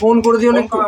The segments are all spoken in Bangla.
ফোন করে দিও না একটু।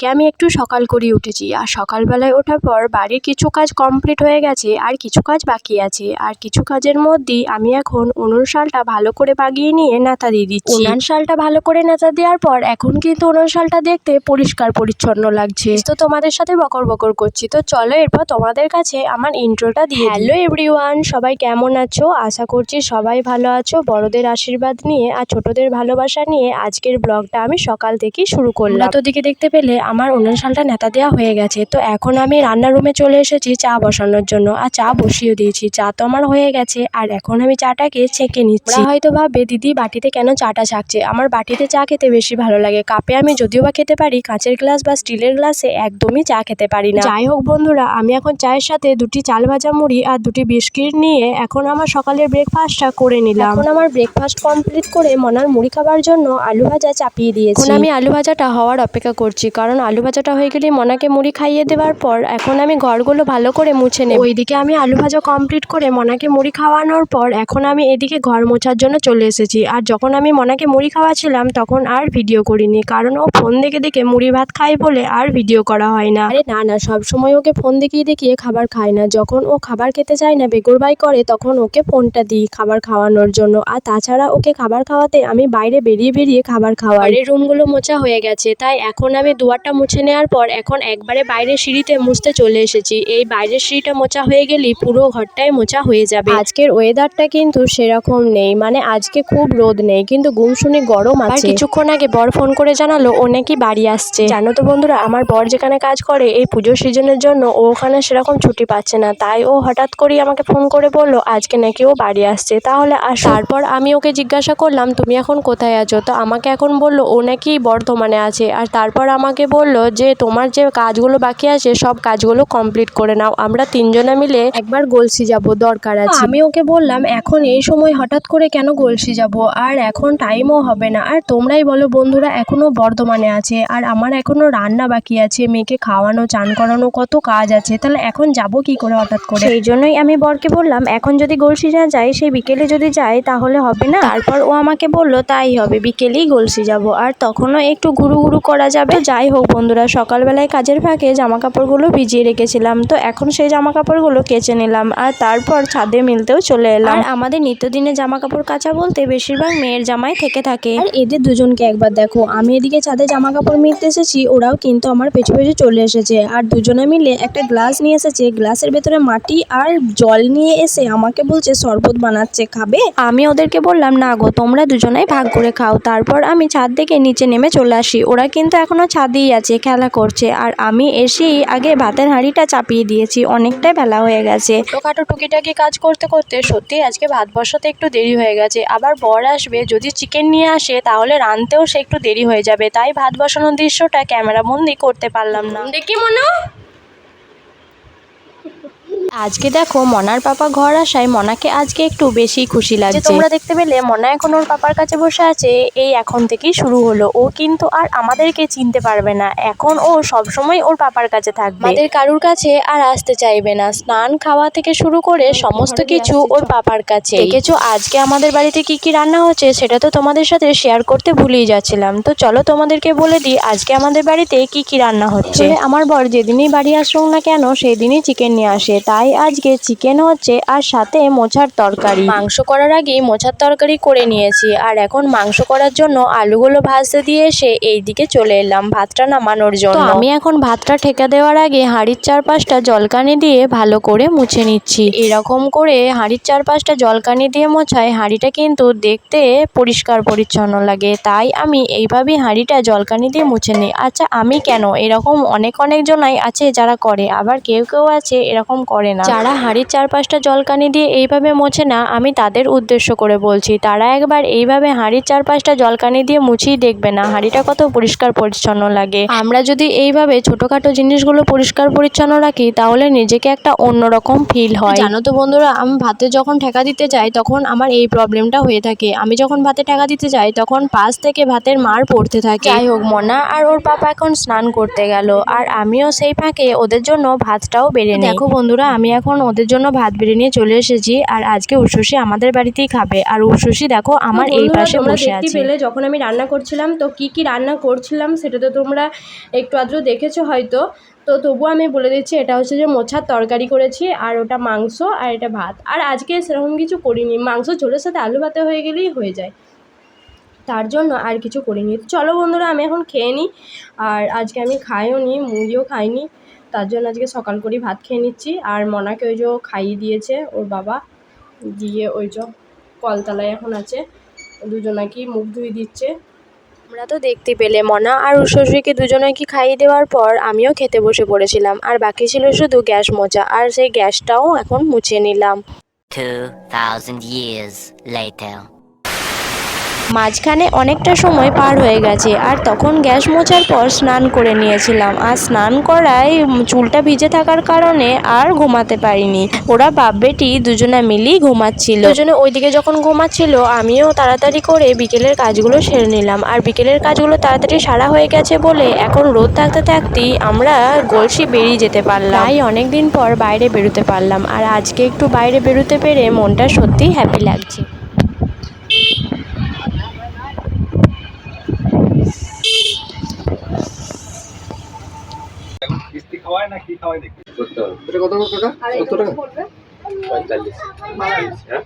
আজকে আমি একটু সকাল করে উঠেছি। আর সকালবেলায় ওঠার পর বাড়ির কিছু কাজ কমপ্লিট হয়ে গেছে আর কিছু কাজ বাকি আছে। আর কিছু কাজের মধ্যেই আমি এখন উনুন শালটা ভালো করে বাগিয়ে নিয়ে নেতা দিয়ে দিচ্ছি। উনান শালটা ভালো করে নেতা দেওয়ার পর এখন কিন্তু উনুন শালটা দেখতে পরিষ্কার পরিচ্ছন্ন লাগছে। তো তোমাদের সাথে বকর বকর করছি। তো চলো এরপর তোমাদের কাছে আমার ইন্ট্রোটা দিয়ে হ্যালো এভরিওয়ান সবাই কেমন আছো? আশা করছি সবাই ভালো আছো। বড়দের আশীর্বাদ নিয়ে আর ছোটদের ভালোবাসা নিয়ে আজকের ব্লগটা আমি সকাল থেকেই শুরু করলাম। তো দিকে দেখতে পেলে আমার উনুন শালটা নেতা দেওয়া হয়ে গেছে। তো এখন আমি রান্নার রুমে চলে এসেছি চা বসানোর জন্য। আর চা বসিয়ে দিয়েছি। চা তো আমার হয়ে গেছে। আর এখন আমি চাটাকে ছেঁকে নিচ্ছি। হয়তো ভাববে দিদি বাটিতে কেন চাটা ছাঁকছে? আমার বাটিতে চা খেতে বেশি ভালো লাগে। কাপে আমি যদিও বা খেতে পারি কাঁচের গ্লাস বা স্টিলের গ্লাসে একদমই চা খেতে পারি না। যাই হোক বন্ধুরা আমি এখন চায়ের সাথে দুটি চাল ভাজা মুড়ি আর দুটি বিস্কিট নিয়ে এখন আমার সকালের ব্রেকফাস্টটা করে নিলাম। এখন আমার ব্রেকফাস্ট কমপ্লিট করে মনার মুড়ি খাবার জন্য আলু ভাজা চাপিয়ে দিয়েছি। এখন আমি আলু ভাজাটা হওয়ার অপেক্ষা করছি। কারণ আলু ভাজাটা হয়ে গেলে মনাকে মুড়ি খাইয়ে দেওয়ার পর এখন আমি ঘরগুলো ভালো করে মুছে নেব। ওইদিকে আমি আলু ভাজা কমপ্লিট করে মনাকে মুড়ি খাওয়ানোর পর এখন আমি এদিকে ঘর মোছার জন্য চলে এসেছি। আর যখন আমি মনাকে মুড়ি খাওয়াচ্ছিলাম তখন আর ভিডিও করিনি, কারণ ও ফোন দেখে দেখে মুড়ি ভাত খায় বলে আর ভিডিও করা হয় না। আরে না না, সব সময় ওকে ফোন দেখিয়ে দেখিয়ে খাবার খায় না। যখন ও খাবার খেতে চায় না বেগুরবাই করে, তখন ওকে ফোনটা দিই খাবার খাওয়ানোর জন্য। আর তাছাড়া ওকে খাবার খাওয়াতে আমি বাইরে বেরিয়ে বেরিয়ে খাবার খাওয়াই। রুমগুলো মোছা হয়ে গেছে, তাই এখন আমি দুয়ারটা মুছে নেওয়ার পর এখন একবারে বাইরের সিঁড়িতে মুছতে চলে এসেছি। এই বাইরের সিঁড়িটা মোছা হয়ে গেলেই পুরো ঘরটাই মোছা হয়ে যাবে। আজকের ওয়েদারটা কিন্তু সেরকম নেই মানে আজকে খুব রোদ নেই কিন্তু গুমশুনি গরম আছে। কিছুক্ষণ আগে বর ফোন করে জানালো ও নাকি বাড়ি আসছে। জানো তো বন্ধুরা আমার বর যেখানে কাজ করে এই পুজোর সিজনের জন্য ও ওখানে সেরকম ছুটি পাচ্ছে না। তাই ও হঠাৎ করেই আমাকে ফোন করে বলল আজকে নাকি ও বাড়ি আসছে। তাহলে আস। তারপর আমি ওকে জিজ্ঞাসা করলাম তুমি এখন কোথায় আছো? তো আমাকে এখন বলল ও নাকি বর্ধমানে আছে। আর তারপর আমাকে বলল যে তোমার যে কাজগুলো বাকি আছে সব কাজগুলো কমপ্লিট করে নাও। আমরা তিনজনে মিলে একবার গলসি যাব দরকার আছে। আমি ওকে বললাম এখন এই সময় হঠাৎ করে কেন গলসি যাব? আর এখন টাইমও হবে না। আর তোমরাই বলো বন্ধুরা এখনও বর্ধমানে আছে। আর আমার এখনও রান্না বাকি আছে মেয়েকে খাওয়ানো চান করানো কত কাজ আছে। তাহলে এখন যাব কি করে হঠাৎ করে? সেই জন্যই আমি বরকে বললাম এখন যদি গলসি না যায় সেই বিকেলে যদি যায় তাহলে হবে না? তারপর ও আমাকে বলল তাই হবে বিকেলেই গলসি যাব। আর তখনও একটু ঘুরু ঘুরু করা যাবে। যাই হোক বন্ধুরা সকালবেলায় কাজের ফাঁকে জামা কাপড়গুলো ভিজিয়ে রেখেছিলাম। তো এখন সেই জামা কাপড়গুলো কেচে নিলাম আর তারপর ছাদে মিলতেও চলে এলাম। আর আমাদের নিত্যদিনের জামা কাপড় কাচা বলতে বেশিরভাগ মেয়ের জামাই থেকে থাকে। আর এদের দুজনকে একবার দেখো আমি এদিকে ছাদে জামা কাপড় মিলতে এসেছি ওরাও কিন্তু আমার পেছু পেছু চলে এসেছে। আর দুজনে মিলে একটা গ্লাস নিয়ে এসেছে গ্লাসের ভেতরে মাটি আর জল নিয়ে এসে আমাকে বলছে শরবত বানাচ্ছে খাবে? আমি ওদেরকে বললাম না গো তোমরা দুজনেই ভাগ করে খাও। তারপর আমি ছাদ থেকে নিচে নেমে চলে আসি। ওরা কিন্তু এখনও ছাদেই আছে খেলা করছে। আর আমি এসেই আগে ভাতের হাঁড়িটা চাপিয়ে দিয়েছি অনেকটাই বেলা হয়ে গেছে। ছোটোখাটো টুকিটাকি কাজ করতে করতে সত্যি আজকে ভাত বসাতে একটু দেরি হয়ে গেছে। আবার বর আসবে যদি চিকেন নিয়ে আসে তাহলে রানতেও সে একটু দেরি হয়ে যাবে। তাই ভাত বসানোর দৃশ্যটা ক্যামেরা বন্দি করতে পারলাম না। দেখি মনে। আজকে দেখো মনার পাপা ঘর আসায় মনাকে আজকে একটু বেশি খুশি লাগছে। তোমরা দেখতে পেলে মনা এখন ওর পাপার কাছে বসে আছে এই এখন থেকেই শুরু হলো। ও কিন্তু আর আমাদেরকে চিনতে পারবে না। এখন ও সব সময় ওর পাপার কাছে থাকবে। আমাদের কারুর কাছে আর আসতে চাইবে না। স্নান খাওয়া থেকে শুরু করে সমস্ত কিছু ওর পাপার কাছে। দেখেছ আজকে আমাদের বাড়িতে কি কি রান্না হচ্ছে সেটা তো তোমাদের সাথে শেয়ার করতে ভুলেই যাচ্ছিলাম। তো চলো তোমাদেরকে বলে দিই আজকে আমাদের বাড়িতে কি কি রান্না হচ্ছে। আমার বর যেদিনই বাড়ি আসুক না কেন সেই দিনই চিকেন নিয়ে আসে। তাই আজকে চিকেন হচ্ছে আর সাথে মোছার তরকারি। মাংস করার আগেই মোছার তরকারি করে নিয়েছি আর এখন মাংস করার জন্য আলুগুলো ভাজতে দিয়ে এসে এই দিকে চলে এলাম ভাতটা নামানোর জন্য। আমি এখন ভাতটা ঠেকা দেওয়ার আগে হাঁড়ির চারপাশটা জলকানি দিয়ে ভালো করে মুছে নিচ্ছি। এরকম করে হাঁড়ির চারপাশটা জলকানি দিয়ে মোছায় হাঁড়িটা কিন্তু দেখতে পরিষ্কার পরিচ্ছন্ন লাগে। তাই আমি এইভাবেই হাঁড়িটা জলকানি দিয়ে মুছে নিই। আচ্ছা আমি কেন? এরকম অনেক অনেক জনাই আছে যারা করে আবার কেউ কেউ আছে এরকম করে। করে না। যারা হাঁড়ির চারপাশটা জলকানি দিয়ে এইভাবে মোছে না আমি তাদের উদ্দেশ্য করে বলছি তারা একবার এইভাবে হাঁড়ির চারপাশটা জলকানি দিয়ে মুছেই দেখবে না। হাঁড়িটা কত পরিষ্কার পরিচ্ছন্ন লাগে। আমরা যদি এইভাবে ছোটোখাটো জিনিসগুলো পরিষ্কার পরিচ্ছন্ন রাখি তাহলে নিজেকে একটা অন্যরকম ফিল হয়। জানো তো বন্ধুরা আমি ভাতে যখন ঠেকা দিতে যাই তখন আমার এই প্রবলেমটা হয়ে থাকে। আমি যখন ভাতে ঠেকা দিতে যাই তখন পাশ থেকে ভাতের মার পড়তে থাকে। যাই হোক মনা আর ওর পাপা এখন স্নান করতে গেল। আর আমিও সেই ফাঁকে ওদের জন্য ভাতটাও বেড়ে নিই। দেখো বন্ধুরা আমি এখন ওদের জন্য ভাত বেড়ে নিয়ে চলে এসেছি আর আজকে উষসী আমাদের বাড়িতেই খাবে। আর উষসী দেখো আমার এই পাশে বসে আছে। পেলে যখন আমি রান্না করছিলাম তো কি কি রান্না করছিলাম সেটা তো তোমরা একটু আধটু দেখেছ হয়তো। তো তবুও আমি বলে দিচ্ছি এটা হচ্ছে যে মোছার তরকারি করেছি আর ওটা মাংস আর এটা ভাত। আর আজকে সেরকম কিছু করিনি মাংস ঝোলের সাথে আলু ভাতে হয়ে গেলেই হয়ে যায়। তার জন্য আর কিছু করিনি। তো চলো বন্ধুরা আমি এখন খেয়ে নিই আর আজকে আমি খাইও নি মুড়িও খাইনি। তার জন্য আজকে সকাল করেই ভাত খেয়ে নিচ্ছি। আর মনাকে ওই যে খাইয়ে দিয়েছে ওর বাবা। দিয়ে ওই যে কলতলায় এখন আছে। দুজনাকেই মুখ ধুয়ে দিচ্ছে। আমরা তো দেখতে পেলে মনা আর উষসীকে দুজনকে খাইয়ে দেওয়ার পর আমিও খেতে বসে পড়েছিলাম। আর বাকি ছিল শুধু গ্যাস মোচা আর সেই গ্যাসটাও এখন মুছে নিলাম। 2,000 years later. মাঝখানে অনেকটা সময় পার হয়ে গেছে আর তখন গ্যাস মোছার পর স্নান করে নিয়েছিলাম। আর স্নান করায় চুলটা ভিজে থাকার কারণে আর ঘুমাতে পারিনি। ওরা বাপ, বেটি দুজনে মিলেই ঘুমাচ্ছিল। দুজনে ওইদিকে যখন ঘুমাচ্ছিল, আমিও তাড়াতাড়ি করে বিকেলের কাজগুলো সেরে নিলাম। আর বিকেলের কাজগুলো তাড়াতাড়ি সারা হয়ে গেছে বলে এখন রোদ থাকতে থাকতেই আমরা গলসি বেরিয়ে যেতে পারলাম। তাই অনেক দিন পর বাইরে বেরোতে পারলাম। আর আজকে একটু বাইরে বেরোতে পেরে মনটা সত্যিই হ্যাপি লাগছে কিস্তি খাওয়ায় না কি খাওয়ায় দেখি করতে হবে এটা কত টাকা? কত টাকা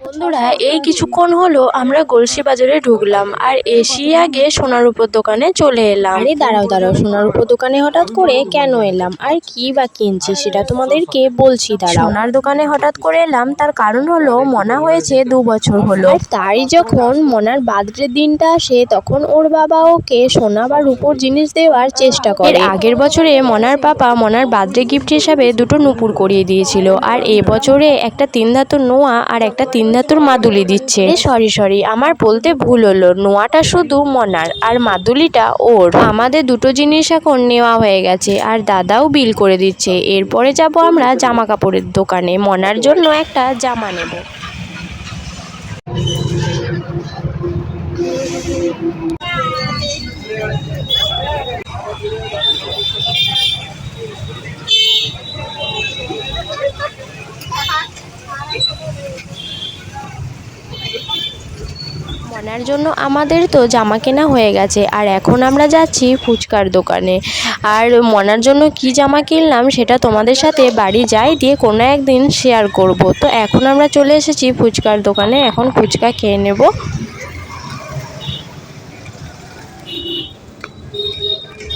বন্ধুরা এই কিছুক্ষণ হলো আমরা গলসি বাজারে ঢুকলাম আর এসি আগে সোনার উপর দোকানে চলে এলাম। আরে দাঁড়াও দাঁড়াও সোনার উপর দোকানে হঠাৎ করে কেন এলাম? আর কি বা কিনছি সেটা তোমাদেরকে বলছি দাঁড়াও। সোনার দোকানে হঠাৎ করে এলাম তার কারণ হলো মনা হয়েছে দু বছর হলো। আর তাই যখন মনার বার্থডে দিনটা আসে তখন ওর বাবা ওকে সোনা বা রূপোর জিনিস দেওয়ার চেষ্টা করে। আগের বছরে মনার পাপা মনার বার্থডে গিফট হিসাবে দুটো নুপুর করিয়ে দিয়েছিল আর এ বছরে একটা তিন ধাতুর নোয়া আর একটা তিন ধাতুর মাদুলি দিচ্ছে। সরি সরি, আমার বলতে ভুল হলো। নোয়াটা শুধু মনার আর মাদুলিটা ওর। আমাদের দুটো জিনিস এখন নেওয়া হয়ে গেছে আর দাদাও বিল করে দিচ্ছে। এরপরে যাব আমরা জামা কাপড়ের দোকানে। মনার জন্য একটা জামা নেব। মনার জন্য আমাদের তো জামা কেনা হয়ে গেছে। আর এখন আমরা যাচ্ছি ফুচকার দোকানে। আর মনার জন্য কি জামা কিনলাম সেটা তোমাদের সাথে বাড়ি যাই দিয়ে কোনো একদিন শেয়ার করব। তো এখন আমরা চলে এসেছি ফুচকার দোকানে। এখন ফুচকা খেয়ে নেব।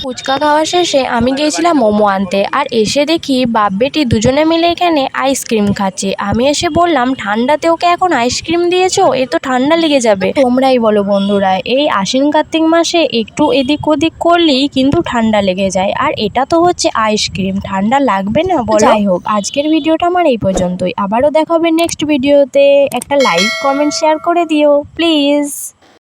ফুচকা খাওয়া শেষে আমি গিয়েছিলাম মোমো আনতে। আর এসে দেখি বাপ বেটি দুজনে মিলে এখানে আইসক্রিম খাচ্ছে। আমি এসে বললাম, ঠান্ডাতে ওকে এখন আইসক্রিম দিয়েছ? এ তো ঠান্ডা লেগে যাবে। তোমরাই বলো বন্ধুরা, এই আশ্বিন কার্তিক মাসে একটু এদিক ওদিক করলেই কিন্তু ঠান্ডা লেগে যায়। আর এটা তো হচ্ছে আইসক্রিম ঠান্ডা লাগবে না বলো? যাই হোক, আজকের ভিডিওটা আমার এই পর্যন্তই। আবারও দেখাবে নেক্সট ভিডিওতে একটা লাইক কমেন্ট শেয়ার করে দিও প্লিজ